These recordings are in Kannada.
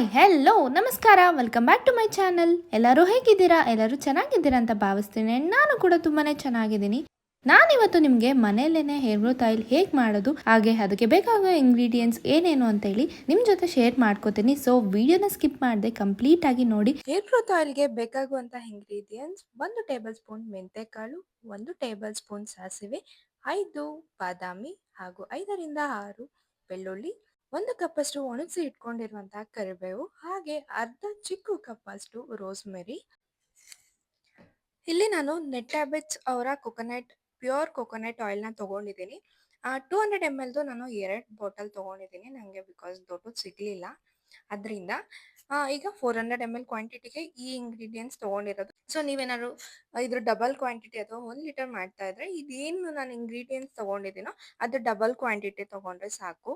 ಹಾಯ್ ಹೆಲೋ ನಮಸ್ಕಾರ welcome back to my channel ಎಲ್ಲರೂ ಹೇಗಿದ್ದೀರಾ? ಎಲ್ಲರೂ ಚೆನ್ನಾಗಿದ್ದೀರಾ ಅಂತ ಭಾವಿಸ್ತೀನಿ. ನಾನು ಕೂಡ ತುಂಬಾ ಚೆನ್ನಾಗಿದ್ದೀನಿ. ನಾನಿವತ್ತು ನಿಮಗೆ ಮನೆಯಲ್ಲೇ ಹೇರ್ ಗ್ರೋತ್ ಆಯಿಲ್ ಹೇಗೆ ಮಾಡೋದು, ಹಾಗೆ ಅದಕ್ಕೆ ಬೇಕಾಗೋ ಇಂಗ್ರೀಡಿಯೆಂಟ್ಸ್ ಏನೇನು ಅಂತ ಹೇಳಿ ನಿಮ್ಮ ಜೊತೆ ಶೇರ್ ಮಾಡ್ಕೋತೀನಿ. ಸೊ ವಿಡಿಯೋನ ಸ್ಕಿಪ್ ಮಾಡದೆ ಕಂಪ್ಲೀಟ್ ಆಗಿ ನೋಡಿ. ಹೇರ್ ಗ್ರೋತ್ ಆಯಿಲ್ಗೆ ಬೇಕಾಗುವಂತಹ ಇಂಗ್ರೀಡಿಯೆಂಟ್ಸ್ ಒಂದು ಟೇಬಲ್ ಸ್ಪೂನ್ ಮೆಂತೆಕಾಳು, ಒಂದು ಟೇಬಲ್ ಸ್ಪೂನ್ ಸಾಸಿವೆ, ಐದು ಬಾದಾಮಿ ಹಾಗೂ ಐದರಿಂದ ಆರು ಬೆಳ್ಳುಳ್ಳಿ ಒಂದು ಕಪ್ಪಷ್ಟು ಒಣಗಿಸಿ ಇಟ್ಕೊಂಡಿರುವಂತಹ ಕರಿಬೇವು, ಹಾಗೆ ಅರ್ಧ ಚಿಕ್ಕ ಕಪ್ಪಷ್ಟು ರೋಸ್ಮೆರಿ ಇಲ್ಲಿ ನಾನು ನೆಟ್ ಹ್ಯಾಬಿಟ್ಸ್ ಅವರ ಕೊಕೊನಟ್ ಪ್ಯೂರ್ ಕೊಕೊನಟ್ ಆಯಿಲ್ನ ತಗೊಂಡಿದ್ದೀನಿ. ಟೂ ಹಂಡ್ರೆಡ್ ಎಂ ಎಲ್ದು ನಾನು ಎರಡು ಬಾಟಲ್ ತಗೊಂಡಿದ್ದೀನಿ ನನಗೆ ಬಿಕಾಸ್ ದೊಡ್ಡದು ಸಿಗಲಿಲ್ಲ. ಅದರಿಂದ ಈಗ ಫೋರ್ ಹಂಡ್ರೆಡ್ ಎಂ ಎಲ್ ಕ್ವಾಂಟಿಟಿಗೆ ಈ ಇಂಗ್ರೀಡಿಯೆಂಟ್ಸ್ ತೊಗೊಂಡಿರೋದು. ಸೊ ನೀವೇನಾದ್ರು ಇದ್ರ ಡಬಲ್ ಕ್ವಾಂಟಿಟಿ ಅಥವಾ ಒಂದು ಲೀಟರ್ ಮಾಡ್ತಾ ಇದ್ರೆ ಇದೇನು ನಾನು ಇಂಗ್ರೀಡಿಯೆಂಟ್ಸ್ ತೊಗೊಂಡಿದ್ದೀನೋ ಅದು ಡಬಲ್ ಕ್ವಾಂಟಿಟಿ ತೊಗೊಂಡ್ರೆ ಸಾಕು.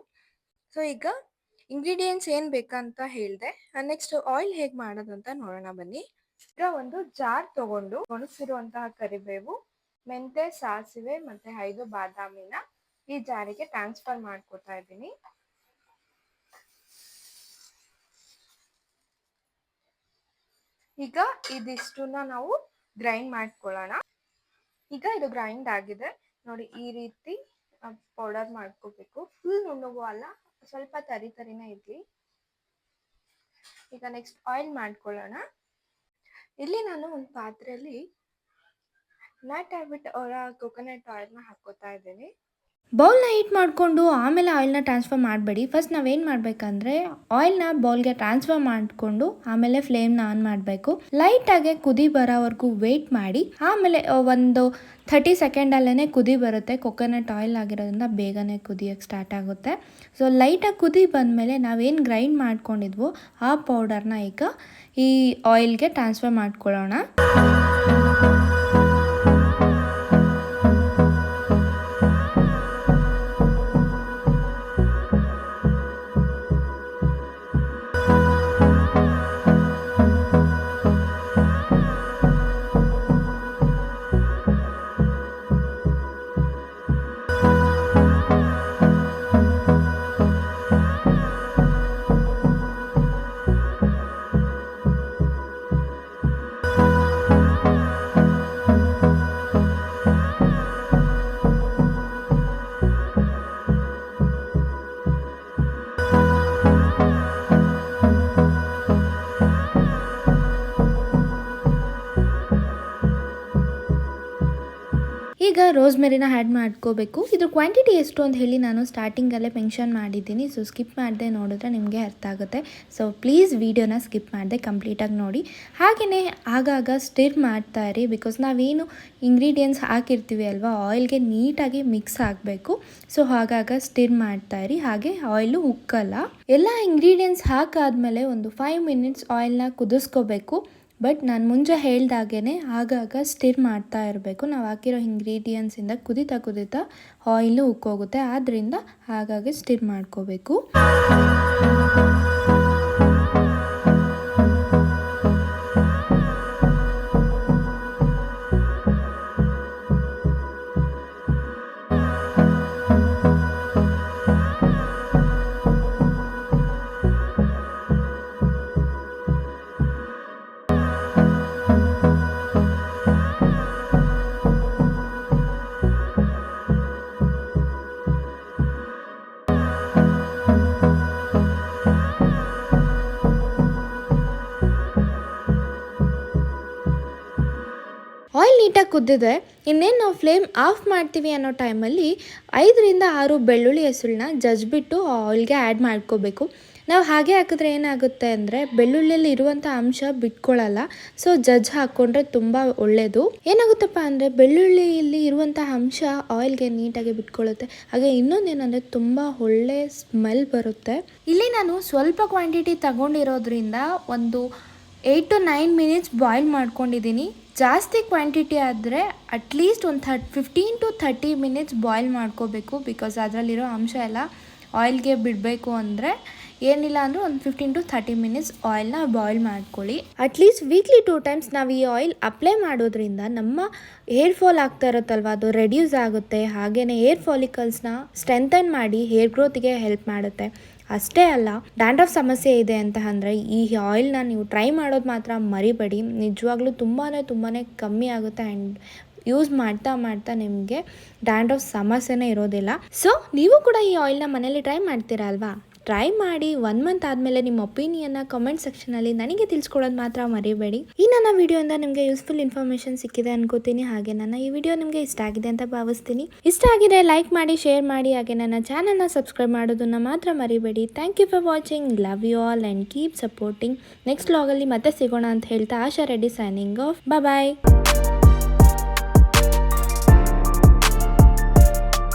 ಸೊ ಈಗ ಇಂಗ್ರೀಡಿಯೆಂಟ್ಸ್ ಏನು ಬೇಕಂತ ಹೇಳಿದೆ. ನೆಕ್ಸ್ಟ್ ಆಯಿಲ್ ಹೇಗೆ ಮಾಡೋದಂತ ನೋಡೋಣ ಬನ್ನಿ. ಈಗ ಒಂದು ಜಾರ್ ತಗೊಂಡು ಒಣಸಿರುವಂತಹ ಕರಿಬೇವು ಮೆಂತೆ ಸಾಸಿವೆ ಮತ್ತೆ ಐದು ಬಾದಾಮಿನ ಈ ಜಾರಿಗೆ ಟ್ರಾನ್ಸ್ಫರ್ ಮಾಡ್ಕೊತಾ ಇದ್ದೀನಿ. ಈಗ ಇದಿಷ್ಟನ್ನ ನಾವು ಗ್ರೈಂಡ್ ಮಾಡ್ಕೊಳ್ಳೋಣ. ಈಗ ಇದು ಗ್ರೈಂಡ್ ಆಗಿದೆ. ನೋಡಿ, ಈ ರೀತಿ ಪೌಡರ್ ಮಾಡ್ಕೋಬೇಕು. ಫುಲ್ ನುಣ್ಣಗೂ ಅಲ್ಲ ಸ್ವಲ್ಪ ತರಿ ತರಿನೇ ಇರ್ಲಿ ಈಗ ನೆಕ್ಸ್ಟ್ ಆಯಿಲ್ ಮಾಡ್ಕೊಳ್ಳೋಣ. ಇಲ್ಲಿ ನಾನು ಒಂದು ಪಾತ್ರೆಯಲ್ಲಿ ನಟ್ ಹ್ಯಾಬಿಟ್ ಅವರ ಕೊಕೊನಟ್ ಆಯಿಲ್ನ ಹಾಕೋತಾ ಇದ್ದೀನಿ. ಬೌಲ್ನ ಹೀಟ್ ಮಾಡಿಕೊಂಡು ಆಮೇಲೆ ಆಯಿಲ್ನ ಟ್ರಾನ್ಸ್ಫರ್ ಮಾಡಬೇಡಿ. ಫಸ್ಟ್ ನಾವೇನು ಮಾಡಬೇಕಂದ್ರೆ ಆಯಿಲ್ನ ಬೌಲ್ಗೆ ಟ್ರಾನ್ಸ್ಫರ್ ಮಾಡಿಕೊಂಡು ಆಮೇಲೆ ಫ್ಲೇಮ್ನ ಆನ್ ಮಾಡಬೇಕು. ಲೈಟಾಗಿ ಕುದಿ ಬರೋವರೆಗೂ ವೆಯ್ಟ್ ಮಾಡಿ. ಆಮೇಲೆ ಒಂದು ಥರ್ಟಿ ಸೆಕೆಂಡಲ್ಲೇ ಕುದಿ ಬರುತ್ತೆ. ಕೊಕೊನಟ್ ಆಯಿಲ್ ಆಗಿರೋದ್ರಿಂದ ಬೇಗನೆ ಕುದಿಯೋಕ್ಕೆ ಸ್ಟಾರ್ಟ್ ಆಗುತ್ತೆ. ಸೊ, ಲೈಟಾಗಿ ಕುದಿ ಬಂದಮೇಲೆ ನಾವೇನು ಗ್ರೈಂಡ್ ಮಾಡ್ಕೊಂಡಿದ್ವೋ ಆ ಪೌಡರ್ನ ಈಗ ಈ ಆಯಿಲ್ಗೆ ಟ್ರಾನ್ಸ್ಫರ್ ಮಾಡ್ಕೊಳ್ಳೋಣ. ಈಗ ರೋಸ್ಮೆರಿನ ಆ್ಯಡ್ ಮಾಡ್ಕೋಬೇಕು. ಇದ್ರ ಕ್ವಾಂಟಿಟಿ ಎಷ್ಟು ಅಂತ ಹೇಳಿ ನಾನು ಸ್ಟಾರ್ಟಿಂಗಲ್ಲೇ ಮೆನ್ಷನ್ ಮಾಡಿದ್ದೀನಿ. ಸೊ ಸ್ಕಿಪ್ ಮಾಡದೆ ನೋಡಿದ್ರೆ ನಿಮಗೆ ಅರ್ಥ ಆಗುತ್ತೆ. ಸೊ ಪ್ಲೀಸ್ ವೀಡಿಯೋನ ಸ್ಕಿಪ್ ಮಾಡಿದೆ ಕಂಪ್ಲೀಟಾಗಿ ನೋಡಿ. ಹಾಗೆಯೇ ಆಗಾಗ ಸ್ಟಿರ್ ಮಾಡ್ತಾ ಇರಿ. ಬಿಕಾಸ್ ನಾವೇನು ಇಂಗ್ರೀಡಿಯೆಂಟ್ಸ್ ಹಾಕಿರ್ತೀವಿ ಅಲ್ವಾ ಆಯಿಲ್ಗೆ ನೀಟಾಗಿ ಮಿಕ್ಸ್ ಆಗಬೇಕು. ಸೊ ಹಾಗಾಗ ಸ್ಟಿರ್ ಮಾಡ್ತಾ ಇರಿ. ಹಾಗೆ ಆಯಿಲು ಉಕ್ಕಲ್ಲ. ಎಲ್ಲ ಇಂಗ್ರೀಡಿಯೆಂಟ್ಸ್ ಹಾಕಾದ್ಮೇಲೆ ಒಂದು ಫೈವ್ ಮಿನಿಟ್ಸ್ ಆಯಿಲ್ನ ಕುದಿಸ್ಕೋಬೇಕು. ಬಟ್ ನಾನು ಮುಂಚೆ ಹೇಳ್ದಾಗೇ ಆಗಾಗ ಸ್ಟಿರ್ ಮಾಡ್ತಾ ಇರಬೇಕು. ನಾವು ಹಾಕಿರೋ ಇಂಗ್ರೀಡಿಯೆಂಟ್ಸಿಂದ ಕುದಿತಾ ಕುದಿತಾ ಆಯಿಲು ಉಕ್ಕೋಗುತ್ತೆ. ಆದ್ದರಿಂದ ಹಾಗಾಗಿ ಸ್ಟಿರ್ ಮಾಡ್ಕೋಬೇಕು. ಆಯಿಲ್ ನೀಟಾಗಿ ಕುದ್ದಿದೆ ಇನ್ನೇನು ನಾವು ಫ್ಲೇಮ್ ಆಫ್ ಮಾಡ್ತೀವಿ ಅನ್ನೋ ಟೈಮಲ್ಲಿ ಐದರಿಂದ ಆರು ಬೆಳ್ಳುಳ್ಳಿ ಹೆಸರನ್ನ ಜಜ್ಬಿಟ್ಟು ಆಯಿಲ್ಗೆ ಆ್ಯಡ್ ಮಾಡ್ಕೋಬೇಕು. ನಾವು ಹಾಗೆ ಹಾಕಿದ್ರೆ ಏನಾಗುತ್ತೆ ಅಂದರೆ ಬೆಳ್ಳುಳ್ಳಿಯಲ್ಲಿ ಇರುವಂಥ ಅಂಶ ಬಿಟ್ಕೊಳ್ಳಲ್ಲ. ಸೊ ಜಜ್ ಹಾಕ್ಕೊಂಡ್ರೆ ತುಂಬ ಒಳ್ಳೆಯದು. ಏನಾಗುತ್ತಪ್ಪ ಅಂದರೆ ಬೆಳ್ಳುಳ್ಳಿಯಲ್ಲಿ ಇರುವಂಥ ಅಂಶ ಆಯಿಲ್ಗೆ ನೀಟಾಗಿ ಬಿಟ್ಕೊಳ್ಳುತ್ತೆ. ಹಾಗೆ ಇನ್ನೊಂದೇನೆಂದರೆ ತುಂಬ ಒಳ್ಳೆ ಸ್ಮೆಲ್ ಬರುತ್ತೆ. ಇಲ್ಲಿ ನಾನು ಸ್ವಲ್ಪ ಕ್ವಾಂಟಿಟಿ ತಗೊಂಡಿರೋದ್ರಿಂದ ಒಂದು eight to nine minutes boil ಮಾಡ್ಕೊಂಡಿದ್ದೀನಿ. ಜಾಸ್ತಿ ಕ್ವಾಂಟಿಟಿ ಆದರೆ ಅಟ್ಲೀಸ್ಟ್ ಒಂದು thirty fifteen to thirty minutes boil ಮಾಡ್ಕೋಬೇಕು ಬಿಕಾಸ್ ಅದರಲ್ಲಿರೋ ಅಂಶ ಎಲ್ಲ ಆಯಿಲ್ಗೆ ಬಿಡಬೇಕು ಅಂದರೆ ಏನಿಲ್ಲ ಅಂದರೂ ಒಂದು ಫಿಫ್ಟೀನ್ ಟು ಥರ್ಟಿ ಮಿನಿಟ್ಸ್ ಆಯಿಲ್ನ ಬಾಯ್ಲ್ ಮಾಡ್ಕೊಳ್ಳಿ. At least weekly two times ನಾವು ಈ ಆಯಿಲ್ ಅಪ್ಲೈ ಮಾಡೋದ್ರಿಂದ ನಮ್ಮ ಹೇರ್ ಫಾಲ್ ಆಗ್ತಾ ಇರುತ್ತಲ್ವ? ಅದು ರೆಡ್ಯೂಸ್ ಆಗುತ್ತೆ. ಹಾಗೆಯೇ ಹೇರ್ ಫಾಲಿಕಲ್ಸ್ನ ಸ್ಟ್ರೆಂಥನ್ ಮಾಡಿ ಹೇರ್ ಗ್ರೋತ್ಗೆ ಹೆಲ್ಪ್ ಮಾಡುತ್ತೆ. ಅಷ್ಟೇ ಅಲ್ಲ ಡ್ಯಾಂಡ್ರಫ್ ಸಮಸ್ಯೆ ಇದೆ ಅಂತ ಅಂದರೆ ಈ ಆಯಿಲ್ನ ನೀವು ಟ್ರೈ ಮಾಡೋದು ಮಾತ್ರ ಮರಿಬೇಡಿ. ನಿಜವಾಗ್ಲೂ ತುಂಬಾ ತುಂಬಾ ಕಮ್ಮಿ ಆಗುತ್ತೆ ಆ್ಯಂಡ್ ಯೂಸ್ ಮಾಡ್ತಾ ಮಾಡ್ತಾ ನಿಮಗೆ ಡ್ಯಾಂಡ್ರಫ್ ಸಮಸ್ಯೆನೇ ಇರೋದಿಲ್ಲ. ಸೊ ನೀವು ಕೂಡ ಈ ಆಯಿಲ್ನ ಮನೇಲಿ ಟ್ರೈ ಮಾಡ್ತೀರಾ ಅಲ್ವಾ? ಟ್ರೈ ಮಾಡಿ ಒನ್ ಮಂತ್ ಆದಮೇಲೆ ನಿಮ್ಮ ಒಪಿನಿಯನ್ನ ಕಮೆಂಟ್ ಸೆಕ್ಷನಲ್ಲಿ ನನಗೆ ತಿಳಿಸ್ಕೊಡೋದು ಮಾತ್ರ ಮರಿಬೇಡಿ. ಈ ನನ್ನ ವಿಡಿಯೋಯಿಂದ ನಿಮಗೆ ಯೂಸ್ಫುಲ್ ಇನ್ಫಾರ್ಮೇಷನ್ ಸಿಕ್ಕಿದೆ ಅನ್ಕೋತೀನಿ. ಹಾಗೆ ನನ್ನ ಈ ವಿಡಿಯೋ ನಿಮಗೆ ಇಷ್ಟ ಆಗಿದೆ ಅಂತ ಭಾವಿಸ್ತೀನಿ. ಇಷ್ಟ ಆಗಿದೆ ಲೈಕ್ ಮಾಡಿ ಶೇರ್ ಮಾಡಿ, ಹಾಗೆ ನನ್ನ ಚಾನಲ್ನ ಸಬ್ಸ್ಕ್ರೈಬ್ ಮಾಡೋದನ್ನ ಮಾತ್ರ ಮರಿಬೇಡಿ. Thank you for watching love you all and keep supporting next ಲಾಗಲ್ಲಿ ಮತ್ತೆ ಸಿಗೋಣ ಅಂತ ಹೇಳ್ತಾ Asha Reddy signing off bye